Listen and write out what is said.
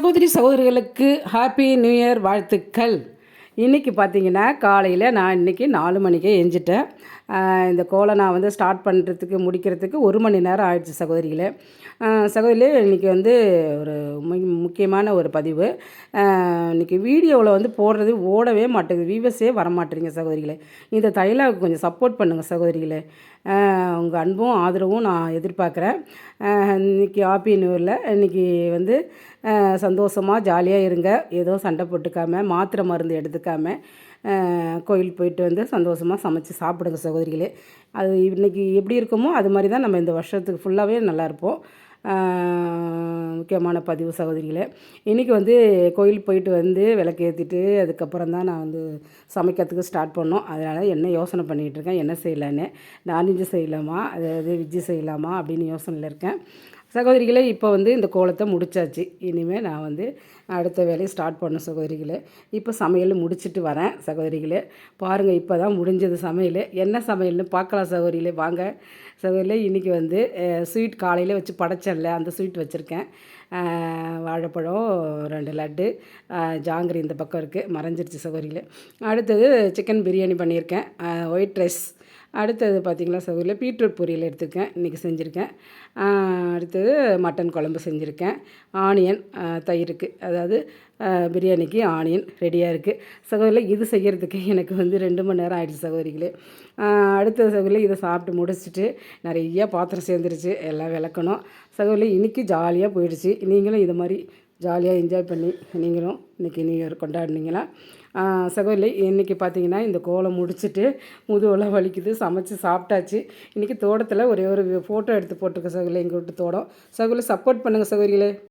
சகோதரி சகோதரிகளுக்கு happy new year வாழ்த்துக்கள். இன்றைக்கி பார்த்தீங்கன்னா காலையில் நான் இன்றைக்கி நாலு மணிக்கே எஞ்சிட்டேன். இந்த கோலை நான் வந்து ஸ்டார்ட் பண்ணுறதுக்கு முடிக்கிறதுக்கு ஒரு மணி நேரம் ஆயிடுச்சு சகோதரிகளே. சகோதரிகளே இன்றைக்கி வந்து ஒரு மு- முக்கியமான ஒரு பதிவு. இன்றைக்கி இன்னைக்கு வீடியோவில் வந்து போடுறது ஓடவே மாட்டேங்குது வியூவர்ஸே வரமாட்டேறீங்க சகோதரிகளே. இந்த தைலாவுக்கு கொஞ்சம் சப்போர்ட் பண்ணுங்கள் சகோதரிகளே. உங்கள் அன்பும் ஆதரவும் நான் எதிர்பார்க்குறேன். இன்றைக்கி ஹாப்பி நியூரில் இன்றைக்கி வந்து சந்தோஷமாக ஜாலியாக இருங்க. ஏதோ சண்டை போட்டுக்காமல் மாத்திரை மருந்து எடுத்துக்காமல் கோயில் போயிட்டு வந்து சந்தோஷமாக சமைச்சு சாப்பிடுங்க சகோதரிகளே. அது இன்றைக்கி எப்படி இருக்குமோ அது மாதிரி தான் நம்ம இந்த வருஷத்துக்கு ஃபுல்லாகவே நல்லா இருப்போம். முக்கியமான பதிவு சகோதரிகளை. இன்றைக்கி வந்து கோயில் போயிட்டு வந்து விளக்கேற்றிட்டு அதுக்கப்புறம் தான் நான் வந்து சமைக்கிறதுக்கு ஸ்டார்ட் பண்ணோம். அதனால் என்ன யோசனை பண்ணிகிட்ருக்கேன் என்ன செய்யலான்னு. நான்வெஜ்ஜு செய்யலாமா? அதாவது வெஜ்ஜு செய்யலாமா? அப்படின்னு யோசனையில் இருக்கேன். சகோதரிகளே இப்போ வந்து இந்த கோலத்தை முடிச்சாச்சு. இனிமேல் நான் வந்து அடுத்த வேலையை ஸ்டார்ட் பண்ணும் சகோதரிகளே. இப்போ சமையல் முடிச்சிட்டு வரேன் சகோதரிகளே. பாருங்கள் இப்போ தான் முடிஞ்சது சமையல். என்ன சமையல்னு பார்க்கலாம் சகோதரிகளே. வாங்க. சகோதரிகளே இன்றைக்கி வந்து ஸ்வீட் காலையில் வச்சு படைச்சேன்ல அந்த ஸ்வீட் வச்சுருக்கேன். வாழைப்பழம் ரெண்டு லட்டு ஜாங்கிரி இந்த பக்கம் இருக்குது மறைஞ்சிருச்சு சகோரியில். அடுத்தது சிக்கன் பிரியாணி பண்ணியிருக்கேன். ஒயிட் ரைஸ் அடுத்தது பார்த்திங்களா சகோதரில் பீட்ரூட் பொரியல் எடுத்துருக்கேன் இன்றைக்கி செஞ்சுருக்கேன். அடுத்தது மட்டன் குழம்பு செஞ்சுருக்கேன். ஆனியன் தயிருக்கு. அதாவது பிரியாணிக்கு ஆனியன் ரெடியாக இருக்குது சகோதரில் இது செய்கிறதுக்கு எனக்கு வந்து ரெண்டு மணி நேரம் ஆகிடுச்சு சகோதரிகளே. அடுத்த சகோதரில் இதை சாப்பிட்டு முடிச்சுட்டு நிறைய பாத்திரம் சேர்ந்துருச்சு. எல்லாம் விளக்கணும். சகோதரில் இன்றைக்கி ஜாலியாக போயிடுச்சு. நீங்களும் இது மாதிரி ஜாலியாக என்ஜாய் பண்ணி நீங்களும் இன்றைக்கி நியூ இயர் கொண்டாடினீங்களா? சகோதரி இன்றைக்கி பார்த்தீங்கன்னா இந்த கோலம் முடிச்சுட்டு முதுவெல்லாம் வலிக்குது சமைச்சு சாப்பிட்டாச்சு. இன்றைக்கி தோட்டத்தில் ஒரே ஒரு ஃபோட்டோ எடுத்து போட்டிருக்க சகோதரி எங்கள் வீட்டு தோட்டம். சகோதரி சப்போர்ட் பண்ணுங்கள் சகோதரிகளே.